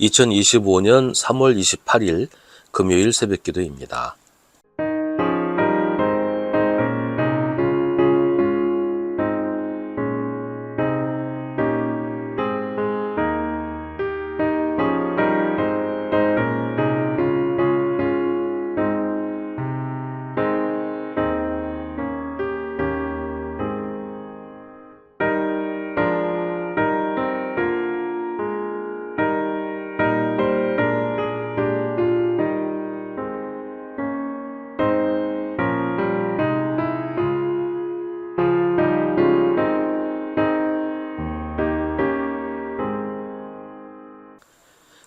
2025년 3월 28일 금요일 새벽 기도입니다.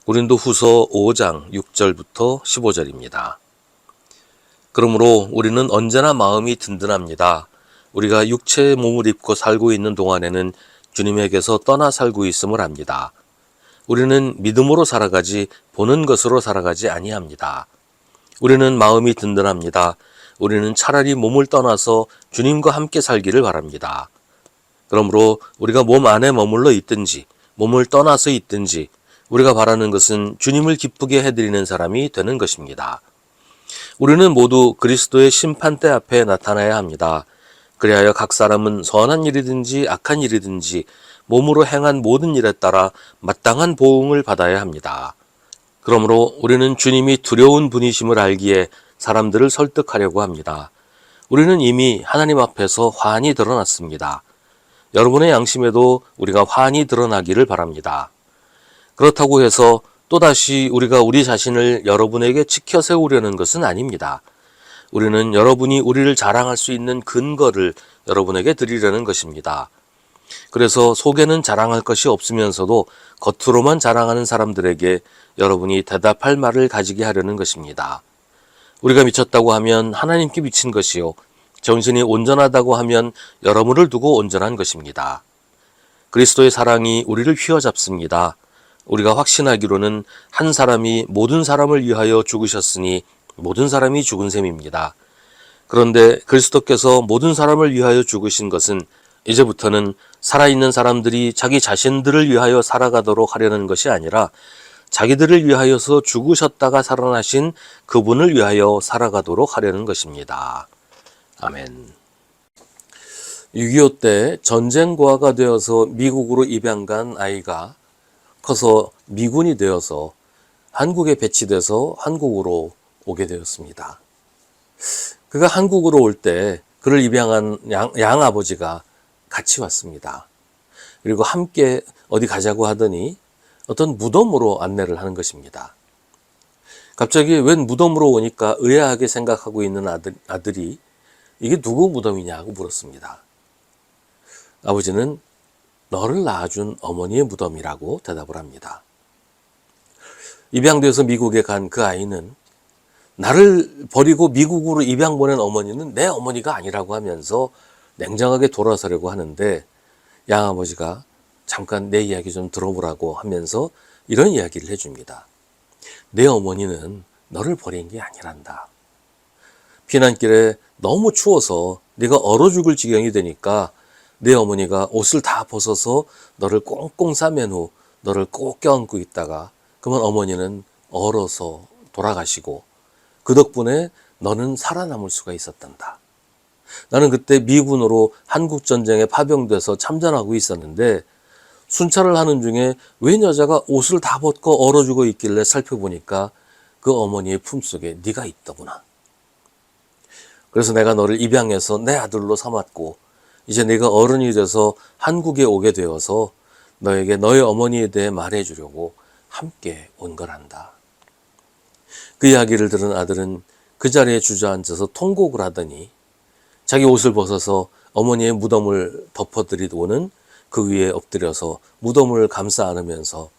고린도 후서 5장 6절부터 15절입니다. 그러므로 우리는 언제나 마음이 든든합니다. 우리가 육체의 몸을 입고 살고 있는 동안에는 주님에게서 떠나 살고 있음을 압니다. 우리는 믿음으로 살아가지 보는 것으로 살아가지 아니합니다. 우리는 마음이 든든합니다. 우리는 차라리 몸을 떠나서 주님과 함께 살기를 바랍니다. 그러므로 우리가 몸 안에 머물러 있든지 몸을 떠나서 있든지 우리가 바라는 것은 주님을 기쁘게 해드리는 사람이 되는 것입니다. 우리는 모두 그리스도의 심판대 앞에 나타나야 합니다. 그리하여 각 사람은 선한 일이든지 악한 일이든지 몸으로 행한 모든 일에 따라 마땅한 보응을 받아야 합니다. 그러므로 우리는 주님이 두려운 분이심을 알기에 사람들을 설득하려고 합니다. 우리는 이미 하나님 앞에서 환히 드러났습니다. 여러분의 양심에도 우리가 환히 드러나기를 바랍니다. 그렇다고 해서 또다시 우리가 우리 자신을 여러분에게 지켜 세우려는 것은 아닙니다. 우리는 여러분이 우리를 자랑할 수 있는 근거를 여러분에게 드리려는 것입니다. 그래서 속에는 자랑할 것이 없으면서도 겉으로만 자랑하는 사람들에게 여러분이 대답할 말을 가지게 하려는 것입니다. 우리가 미쳤다고 하면 하나님께 미친 것이요. 정신이 온전하다고 하면 여러분을 두고 온전한 것입니다. 그리스도의 사랑이 우리를 휘어잡습니다. 우리가 확신하기로는 한 사람이 모든 사람을 위하여 죽으셨으니 모든 사람이 죽은 셈입니다. 그런데 그리스도께서 모든 사람을 위하여 죽으신 것은 이제부터는 살아있는 사람들이 자기 자신들을 위하여 살아가도록 하려는 것이 아니라 자기들을 위하여서 죽으셨다가 살아나신 그분을 위하여 살아가도록 하려는 것입니다. 아멘. 6.25 때 전쟁 고아가 되어서 미국으로 입양 간 아이가 커서 미군이 되어서 한국에 배치돼서 한국으로 오게 되었습니다. 그가 한국으로 올 때 그를 입양한 양, 양 아버지가 같이 왔습니다. 그리고 함께 어디 가자고 하더니 어떤 무덤으로 안내를 하는 것입니다. 갑자기 웬 무덤으로 오니까 의아하게 생각하고 있는 아들, 아들이 이게 누구 무덤이냐고 물었습니다. 아버지는 너를 낳아준 어머니의 무덤이라고 대답을 합니다. 입양돼서 미국에 간 그 아이는 나를 버리고 미국으로 입양 보낸 어머니는 내 어머니가 아니라고 하면서 냉정하게 돌아서려고 하는데 양아버지가 잠깐 내 이야기 좀 들어보라고 하면서 이런 이야기를 해줍니다. 내 어머니는 너를 버린 게 아니란다. 피난길에 너무 추워서 네가 얼어 죽을 지경이 되니까 내 어머니가 옷을 다 벗어서 너를 꽁꽁 싸맨 후 너를 꼭 껴안고 있다가 그러면 어머니는 얼어서 돌아가시고 그 덕분에 너는 살아남을 수가 있었단다. 나는 그때 미군으로 한국전쟁에 파병돼서 참전하고 있었는데 순찰을 하는 중에 웬 여자가 옷을 다 벗고 얼어 죽어 있길래 살펴보니까 그 어머니의 품속에 네가 있더구나. 그래서 내가 너를 입양해서 내 아들로 삼았고 이제 네가 어른이 돼서 한국에 오게 되어서 너에게 너의 어머니에 대해 말해 주려고 함께 온 거란다. 그 이야기를 들은 아들은 그 자리에 주저앉아서 통곡을 하더니 자기 옷을 벗어서 어머니의 무덤을 덮어드리고는 그 위에 엎드려서 무덤을 감싸 안으면서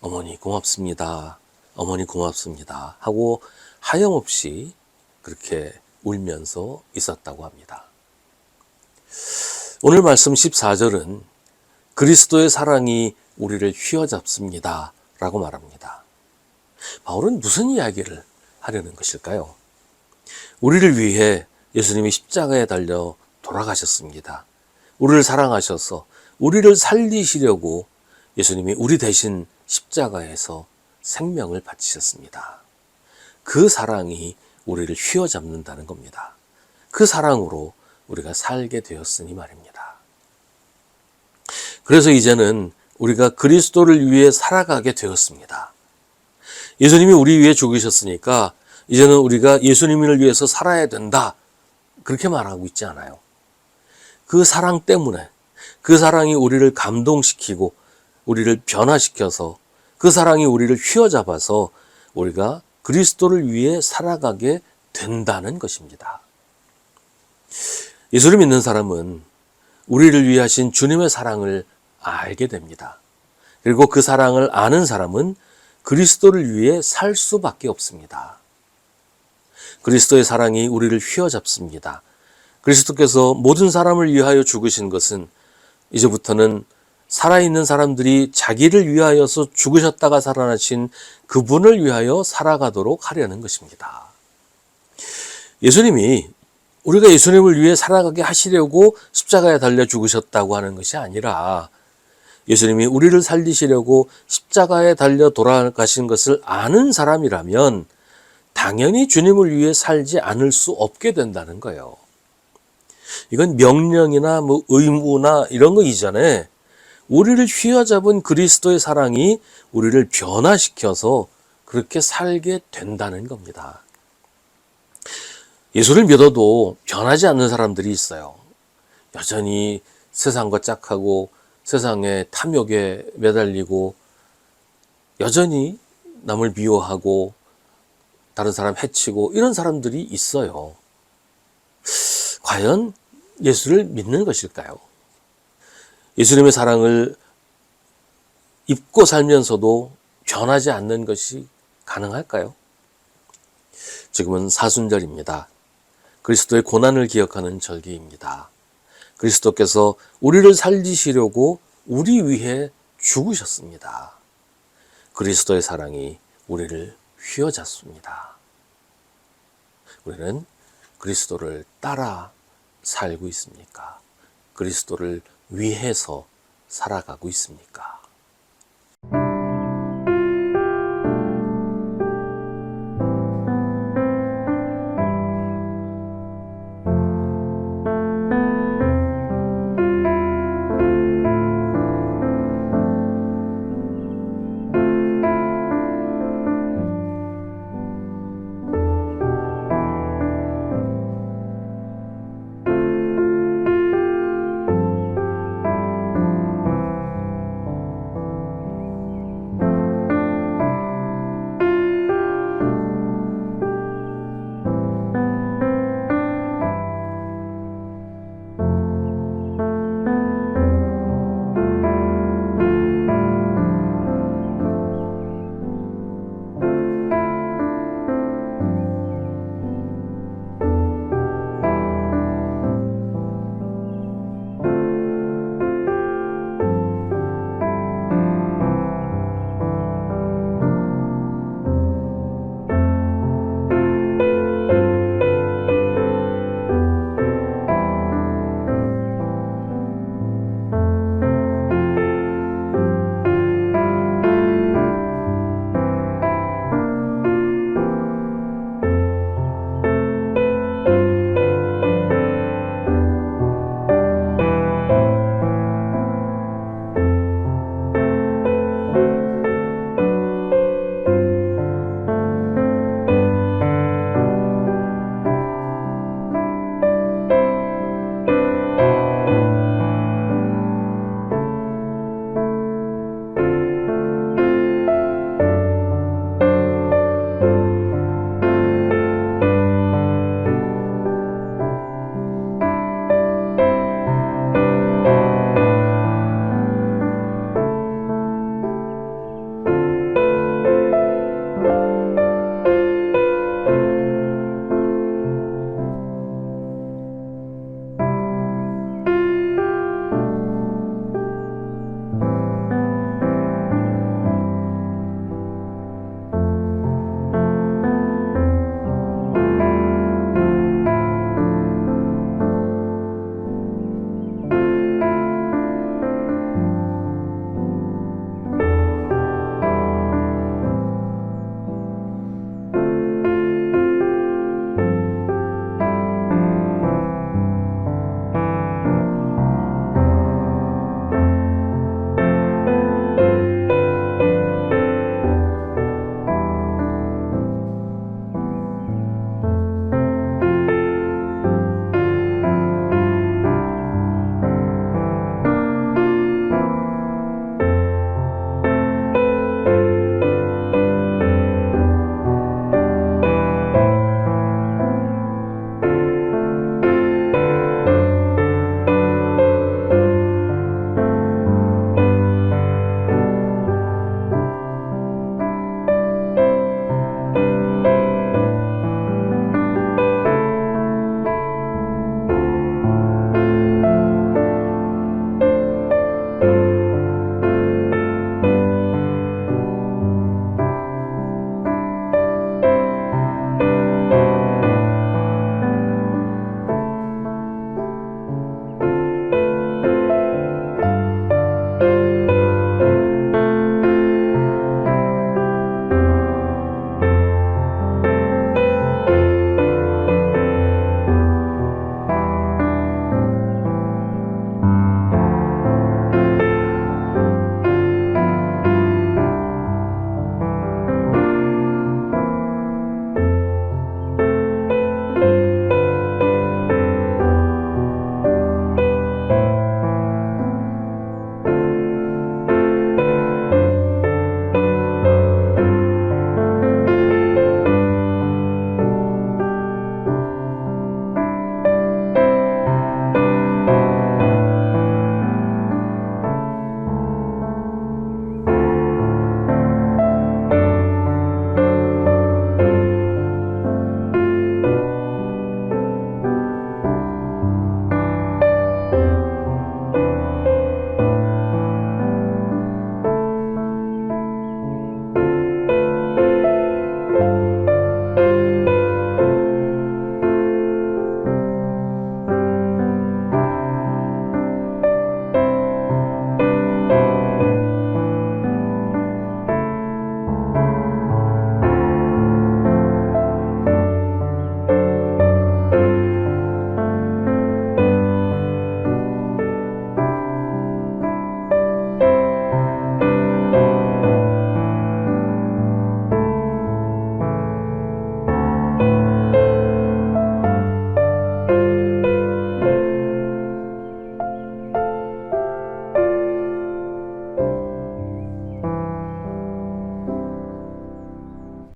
어머니 고맙습니다. 어머니 고맙습니다. 하고 하염없이 그렇게 울면서 있었다고 합니다. 오늘 말씀 14절은 그리스도의 사랑이 우리를 휘어잡습니다. 라고 말합니다. 바울은 무슨 이야기를 하려는 것일까요? 우리를 위해 예수님이 십자가에 달려 돌아가셨습니다. 우리를 사랑하셔서 우리를 살리시려고 예수님이 우리 대신 십자가에서 생명을 바치셨습니다. 그 사랑이 우리를 휘어잡는다는 겁니다. 그 사랑으로 우리가 살게 되었으니 말입니다. 그래서 이제는 우리가 그리스도를 위해 살아가게 되었습니다. 예수님이 우리 위해 죽으셨으니까 이제는 우리가 예수님을 위해서 살아야 된다. 그렇게 말하고 있지 않아요. 그 사랑 때문에 그 사랑이 우리를 감동시키고 우리를 변화시켜서 그 사랑이 우리를 휘어잡아서 우리가 그리스도를 위해 살아가게 된다는 것입니다. 예수를 믿는 사람은 우리를 위해 하신 주님의 사랑을 알게 됩니다. 그리고 그 사랑을 아는 사람은 그리스도를 위해 살 수밖에 없습니다. 그리스도의 사랑이 우리를 휘어잡습니다. 그리스도께서 모든 사람을 위하여 죽으신 것은 이제부터는 살아있는 사람들이 자기를 위하여서 죽으셨다가 살아나신 그분을 위하여 살아가도록 하려는 것입니다. 예수님이 우리가 예수님을 위해 살아가게 하시려고 십자가에 달려 죽으셨다고 하는 것이 아니라 예수님이 우리를 살리시려고 십자가에 달려 돌아가신 것을 아는 사람이라면 당연히 주님을 위해 살지 않을 수 없게 된다는 거예요. 이건 명령이나 뭐 의무나 이런 거 이전에 우리를 휘어잡은 그리스도의 사랑이 우리를 변화시켜서 그렇게 살게 된다는 겁니다. 예수를 믿어도 변하지 않는 사람들이 있어요. 여전히 세상과 짝하고 세상의 탐욕에 매달리고 여전히 남을 미워하고 다른 사람 해치고 이런 사람들이 있어요. 과연 예수를 믿는 것일까요? 예수님의 사랑을 입고 살면서도 변하지 않는 것이 가능할까요? 지금은 사순절입니다. 그리스도의 고난을 기억하는 절기입니다. 그리스도께서 우리를 살리시려고 우리 위해 죽으셨습니다. 그리스도의 사랑이 우리를 휘어잡습니다. 우리는 그리스도를 따라 살고 있습니까? 그리스도를 위해서 살아가고 있습니까?